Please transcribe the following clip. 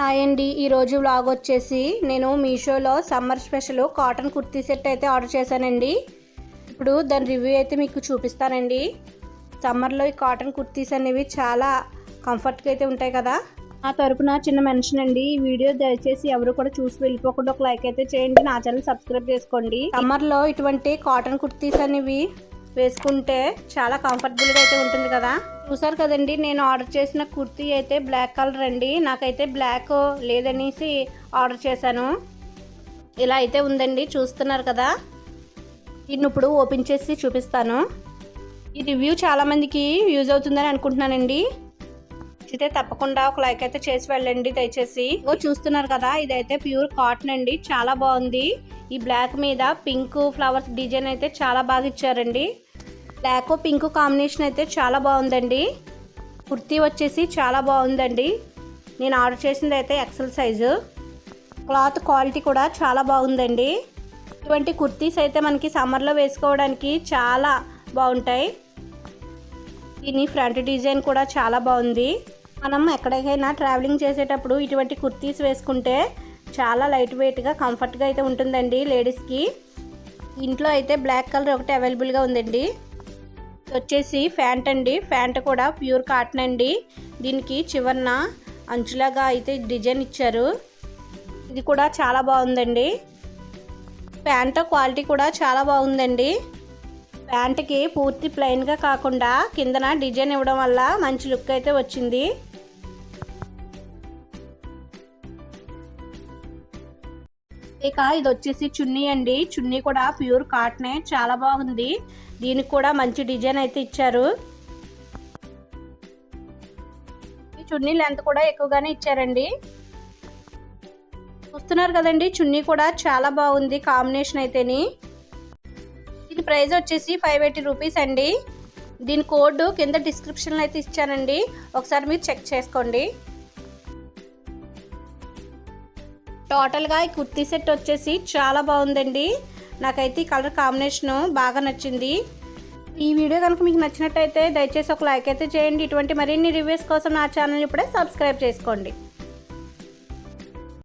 Hi అండి. ఈరోజు vlog వచ్చేసి నేను మీషోలో summer special cotton kurti set అయితే ఆర్డర్ చేశానండి. ఇప్పుడు దాని రివ్యూ అయితే మీకు చూపిస్తానండి. సమ్మర్లో ఈ కాటన్ కుర్తీస్ అనేవి చాలా కంఫర్ట్గా అయితే ఉంటాయి కదా. ఆ తరపున చిన్న మెన్షన్ అండి. ఈ వీడియో దయచేసి ఎవరు కూడా చూసి వెళ్ళిపోకుండా ఒక లైక్ అయితే చేయండి. నా ఛానల్ సబ్స్క్రైబ్ చేసుకోండి. సమ్మర్లో ఇటువంటి కాటన్ కుర్తీస్ అనేవి వేసుకుంటే చాలా కంఫర్టబుల్గా అయితే ఉంటుంది కదా. చూసారు కదండి నేను ఆర్డర్ చేసిన కుర్తీ అయితే బ్లాక్ కలర్ అండి. నాకైతే బ్లాక్ లేదనేసి ఆర్డర్ చేశాను. ఇలా అయితే ఉందండి చూస్తున్నారు కదా. దీన్ని ఇప్పుడు ఓపెన్ చేసి చూపిస్తాను. ఈ రివ్యూ చాలామందికి యూజ్ అవుతుందని అనుకుంటున్నానండి. అయితే తప్పకుండా ఒక లైక్ అయితే చేసి వెళ్ళండి దయచేసి. ఓ చూస్తున్నారు కదా ఇదైతే ప్యూర్ కాటన్ అండి చాలా బాగుంది. ఈ బ్లాక్ మీద పింక్ ఫ్లవర్స్ డిజైన్ అయితే చాలా బాగా ఇచ్చారండి. బ్లాక్ పింక్ కాంబినేషన్ అయితే చాలా బాగుందండి. కుర్తీ వచ్చేసి చాలా బాగుందండి. నేను ఆర్డర్ చేసింది అయితే ఎక్సెల్ సైజు క్లాత్ క్వాలిటీ కూడా చాలా బాగుందండి. ఇటువంటి కుర్తీస్ అయితే మనకి సమ్మర్లో వేసుకోవడానికి చాలా బాగుంటాయి. దీని ఫ్రంట్ డిజైన్ కూడా చాలా బాగుంది. మనం ఎక్కడికైనా ట్రావెలింగ్ చేసేటప్పుడు ఇటువంటి కుర్తీస్ వేసుకుంటే చాలా లైట్ వెయిట్గా కంఫర్ట్గా అయితే ఉంటుందండి లేడీస్కి ఇంట్లో అయితే బ్లాక్ కలర్ ఒకటి అవైలబుల్గా ఉందండి. వచ్చేసి ఫ్యాంట్ అండి. ఫ్యాంట్ కూడా ప్యూర్ కాటన్ అండి. దీనికి చివరన అంచులాగా అయితే డిజైన్ ఇచ్చారు. ఇది కూడా చాలా బాగుందండి. ప్యాంట్ క్వాలిటీ కూడా చాలా బాగుందండి. ప్యాంట్కి పూర్తి ప్లెయిన్గా కాకుండా కిందన డిజైన్ ఇవ్వడం వల్ల మంచి లుక్ అయితే వచ్చింది. ఇక ఇది వచ్చేసి చున్నీ అండి. చున్నీ కూడా ప్యూర్ కాటనే. చాలా బాగుంది. దీనికి కూడా మంచి డిజైన్ అయితే ఇచ్చారు. ఈ చున్నీ లెంత్ కూడా ఎక్కువగానే ఇచ్చారండి. చూస్తున్నారు కదండి చున్నీ కూడా చాలా బాగుంది కాంబినేషన్ అయితేని. దీని ప్రైస్ వచ్చేసి ఫైవ్ ఎయిటీ రూపీస్ అండి. దీని కోడ్ కింద డిస్క్రిప్షన్లో అయితే ఇచ్చానండి. ఒకసారి మీరు చెక్ చేసుకోండి. టోటల్గా ఈ కుర్తీ సెట్ వచ్చేసి చాలా బాగుందండి. నాకైతే ఈ కలర్ కాంబినేషను బాగా నచ్చింది. ఈ వీడియో కనుక మీకు నచ్చినట్టయితే దయచేసి ఒక లైక్ అయితే చేయండి. ఇటువంటి మరిన్ని రివ్యూస్ కోసం నా ఛానల్ ఇప్పుడే సబ్స్క్రైబ్ చేసుకోండి.